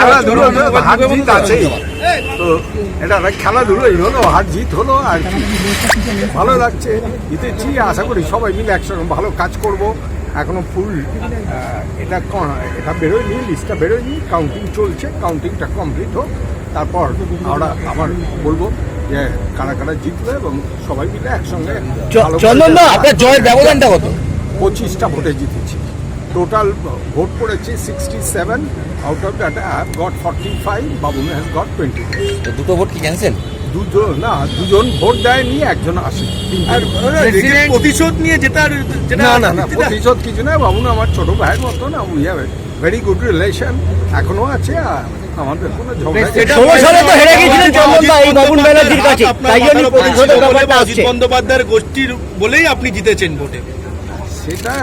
খেলাধুলো হার জিত আছে তো এটা একটা খেলাধুলোই হলো হার জিত হলো আর ভালো লাগছে। জিতেছি আশা করি সবাই মিলে একসঙ্গে ভালো কাজ করব। এখনও ফুল এটা এটা বেরোয়নি লিস্টটা বেরোয়নি। কাউন্টিং চলছে কাউন্টিংটা কমপ্লিট হোক। তারপর আমরা আবার বলব যে কারা কারা জিতবে এবং সবাই মিলে একসঙ্গে করে- আপনার জয়ের ব্যবধানটা কত? পঁচিশটা ভোটে জিতেছি। টোটাল ভোট পড়েছে sixty seven out of that I got forty five Babun has got twenty তো দুটো ভোট কি ক্যান্সেল দুজন না দুজন ভোট দেয়নি একজন আসে আর প্রতিশোধ নিয়ে যেটা না না না প্রতিশোধ কিছু না বাবুন আমার ছোট ভাইয়ের মতো না we have very good relation এখনও আছে আর আমাদের কোনো ঝগড়া এটা তো হেরে গিয়েছিলেন চন্দনদা এই বাবুন ব্যানার্জির কাছে। তাই জন্য প্রতিশোধের ব্যাপারটা আসছে। বন্দ্যোপাধ্যায়ের গোষ্ঠীর বলেই আপনি জিতেছেন ভোটে সেটা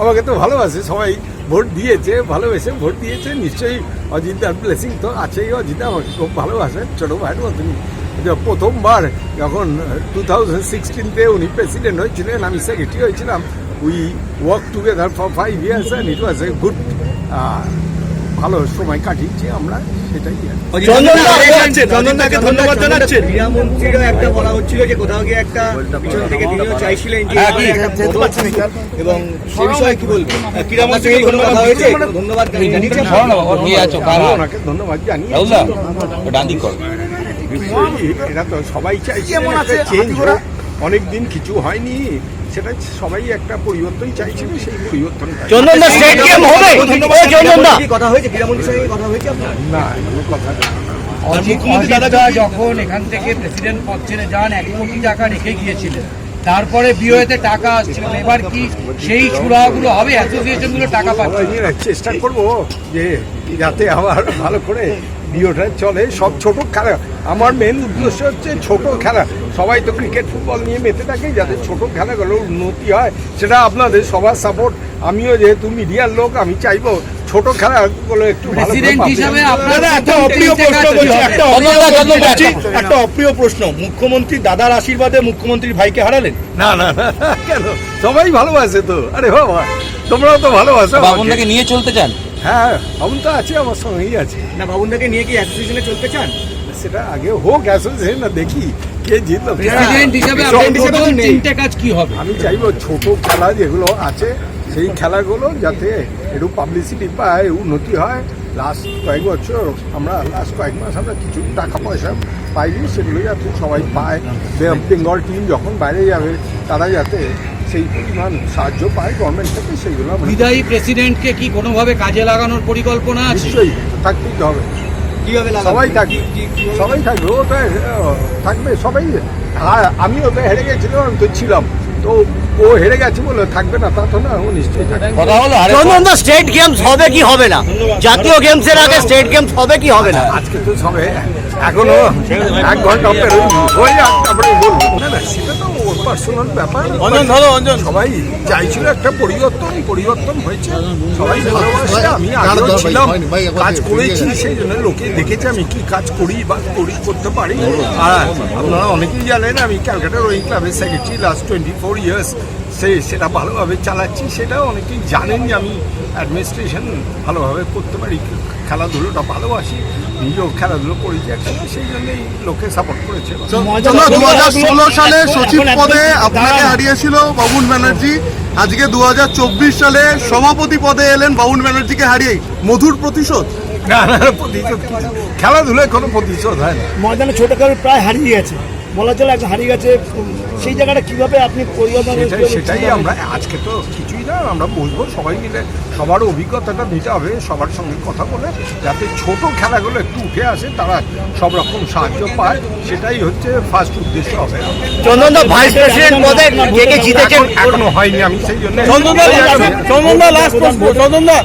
আমাকে তো ভালোবাসে, সবাই ভোট দিয়েছে, ভালোবেসে ভোট দিয়েছে, নিশ্চয়ই অজিতার ব্লেসিং তো আছেই, অজিতা আমাকে খুব ভালোবাসে, ছোটো ভাইয়ের মতনই। যে প্রথমবার যখন টু থাউজেন্ড সিক্সটিনতে উনি প্রেসিডেন্ট হয়েছিলেন, আমি সেক্রেটারি হয়েছিলাম we work together for five years and it was a good ভালো সময় কাটিয়েছি আমরা। সেটাই আর কি। চন্দনদা, চন্দনদাকে ধন্যবাদ জানাচ্ছেন। ক্রীড়ামন্ত্রীরও একটা বলা হচ্ছিল যে কোথাও গিয়ে একটা পিছন থেকে তিনিও চাইছিলেন যে কি? একটা বদল আসুক। এবং সে বিষয়ে কি বলবেন? ক্রীড়ামন্ত্রীকে আপনার সঙ্গে কোনো ধন্যবাদ হয়েছে ধন্যবাদ। জানিয়েছেন ধরো না বাবা, নিয়ে আছো? কারা? ওনাকে ধন্যবাদ জানিয়ে রাহুলদা ডান এটা তো সবাই চাইছে চেঞ্জ অনেক দিন কিছু হয়নি। সেটা সবাই একটা পরিবর্তন চাইছিল সেই পরিবর্তন চন্দন দা স্টেট গেম হবে। ও চন্দনদা কি কথা হয়েছে? ক্রীড়ামন্ত্রীর সঙ্গে কথা হয়েছে আপনার? না কথা মুখ্যমন্ত্রী দাদা যখন এখান থেকে প্রেসিডেন্ট পদ ছেড়ে যান এক কোটি টাকা রেখে গিয়েছিলেন। তারপরে বিওএতে টাকা আসছিল। এবার কি সেই সুরাগুলো হবে? অ্যাসোসিয়েশনগুলো টাকা পাচ্ছে। চেষ্টা করব যে যাতে আবার ভালো করে বিওটা চলে। সব ছোট খেলা। আমার মেন উদ্দেশ্য হচ্ছে ছোট খেলা। সবাই তো ক্রিকেট ফুটবল নিয়ে মেতে থাকে। যাতে ছোট খেলাগুলোর উন্নতি হয়, সেটা আপনাদের সবার সাপোর্ট আমিও যেহেতু মিডিয়ার লোক, আমি চাইব ছোট খেলাগুলো একটু প্রেসিডেন্ট হিসাবে আপনার একটা অপ্রিয় প্রশ্ন বলছি একটা একটা- অপ্রিয় মুখ্যমন্ত্রী দাদার আশীর্বাদে মুখ্যমন্ত্রীর ভাইকে হারালেন? না না কেন? সবাই ভালোবাসে তো। আরে বাবা তোমরাও তো ভালোবাসো। নিয়ে চলতে চান? হ্যাঁ বাবুন তো আছে আমার সঙ্গেই আছে। না বাবুনদাকে নিয়ে কি অ্যাসোসিয়েশনে চলতে চান? সেটা আগে হোক অ্যাসোসিয়েশন না দেখি কে জিতলো। প্রেসিডেন্ট হিসাবে আপনার হিসেবে প্রথম তিনটে কাজ কি হবে? আমি চাইব ছোট খেলা যেগুলো আছে সেই খেলাগুলো যাতে একটু পাবলিসিটি পায় উন্নতি হয় লাস্ট কয়েক বছর আমরা লাস্ট কয়েক মাস আমরা কিছু টাকা পয়সা পাইনি সেগুলো যাতে সবাই পায়। বেঙ্গল টিম যখন বাইরে যাবে তারা যাতে সেই পরিমাণ সাহায্য পায় গভর্নমেন্ট থেকে সেইগুলো বিদায়ী প্রেসিডেন্টকে কি কোনোভাবে কাজে লাগানোর পরিকল্পনা আছে? নিশ্চয়ই থাকতেই তো হবে। কীভাবে সবাই থাকি সবাই থাকবে ও তো থাকবে সবাই আর আমিও তো হেরে গেছিলাম আমি তো ছিলাম। তো ও হেরে গেছে বলে থাকবে না তা তো না ও নিশ্চয়ই থাকবে। কথা হলো আরে স্টেট গেমস হবে কি হবে না? জাতীয় গেমসের আগে স্টেট গেমস হবে কি হবে না? আজকে তো সবে এখনও? এক ঘণ্টা হয়ে যাক তারপরে বলব না না সেটা তো ওর পার্সোনাল ব্যাপার। অঞ্জন ধরো অঞ্জন। সবাই চাইছিল একটা পরিবর্তন পরিবর্তন হয়েছে। সবাই ভালোবাসে আমি আগেও ছিলাম। কাজ করেছি সেই জন্য লোকে দেখেছে আমি কি কাজ করি বা করি করতে পারি। আর আপনারা অনেকেই জানেন আমি ক্যালকাটা রোয়িং ক্লাবের secretary last twenty four years সে সেটা ভালোভাবে চালাচ্ছি সেটাও অনেকেই জানেন যে আমি অ্যাডমিনিস্ট্রেশন ভালোভাবে করতে পারি। খেলাধুলোটা ভালোবাসি নিজেও খেলাধুলো করেছি একসঙ্গে সেই জন্যই লোকে সাপোর্ট করেছে দু হাজার ষোলো সালে সচিব পদে আপনাকে হারিয়েছিল বাবুন ব্যানার্জি। আজকে দু চব্বিশ সালে সভাপতি পদে এলেন বাবুন ব্যানার্জিকে হারিয়ে। মধুর প্রতিশোধ। না না প্রতিশোধ খেলাধুলায় কোনো প্রতিশোধ হয় না। ময়দানে ছোট প্রায় হারিয়ে গেছে। বলা চলে একদম হারিয়ে গেছে সেই জায়গাটা কীভাবে আপনি পরিবর্তন সেটাই সেটাই আমরা আজকে তো কিছুই না আমরা বলব সবাই মিলে সবার অভিজ্ঞতাটা নিতে হবে সবার সঙ্গে কথা বলে যাতে ছোট খেলাগুলো একটু উঠে আসে তারা সব রকম সাহায্য পায় সেটাই হচ্ছে ফার্স্ট উদ্দেশ্য হবে চন্দনদা ভাইস প্রেসিডেন্ট পদে কে কে জিতেছেন? এখনও হয়নি আমি সেই জন্য চন্দনদা চন্দনদা লাস্ট প্রশ্ন চন্দনদা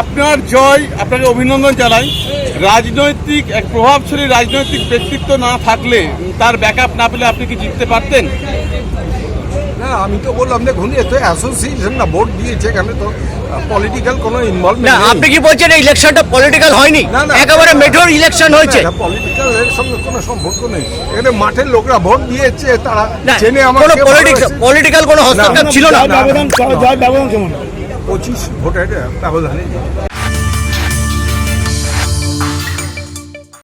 আপনার জয় আপনাকে অভিনন্দন জানাই। রাজনৈতিক এক প্রভাবশালী রাজনৈতিক ব্যক্তিত্ব না থাকলে তার ব্যাকআপ না পেলে আপনি কি জিততে পারতেন না আমি তো বললাম দেখুন এ তো অ্যাসোসিয়েশন না ভোট দিয়েছে এখানে তো পলিটিক্যাল কোনো না আপনি কি বলছেন এই ইলেকশনটা পলিটিক্যাল হয়নি। একেবারে মেজর ইলেকশন হয়েছে পলিটিক্যাল এর সঙ্গে কোনো সম্পর্ক নেই এখানে মাঠের লোকরা ভোট দিয়েছে তারা না চেনে কোনো পলিটিক্যাল কোনো হস্তক্ষেপ ছিল না ব্যবধান ব্যবধান কেমন পঁচিশ ভোটের ব্যবধানে